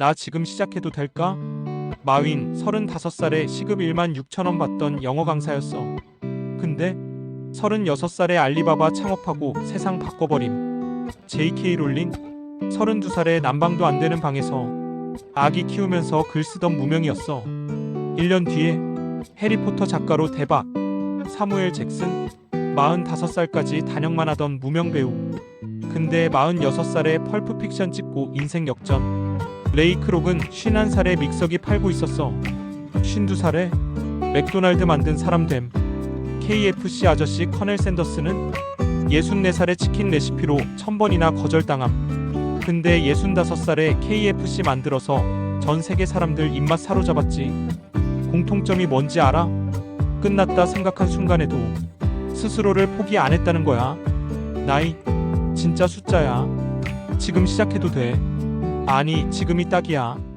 나 지금 시작해도 될까? 마윈 35살에 시급 1만 6천원 받던 영어 강사였어. 근데 36살에 알리바바 창업하고 세상 바꿔버림. JK 롤링 32살에 난방도 안 되는 방에서 아기 키우면서 글 쓰던 무명이었어. 1년 뒤에 해리포터 작가로 대박. 사무엘 잭슨 45살까지 단역만 하던 무명 배우. 근데 46살에 펄프 픽션 찍고 인생 역전. 레이 크록은 51살에 믹서기 팔고 있었어. 52살에 맥도날드 만든 사람 됨. KFC 아저씨 커넬 샌더스는 64살에 치킨 레시피로 1000번이나 거절당함. 근데 65살에 KFC 만들어서 전 세계 사람들 입맛 사로잡았지. 공통점이 뭔지 알아? 끝났다 생각한 순간에도 스스로를 포기 안 했다는 거야. 나이 진짜 숫자야. 지금 시작해도 돼. 아니, 지금이 딱이야.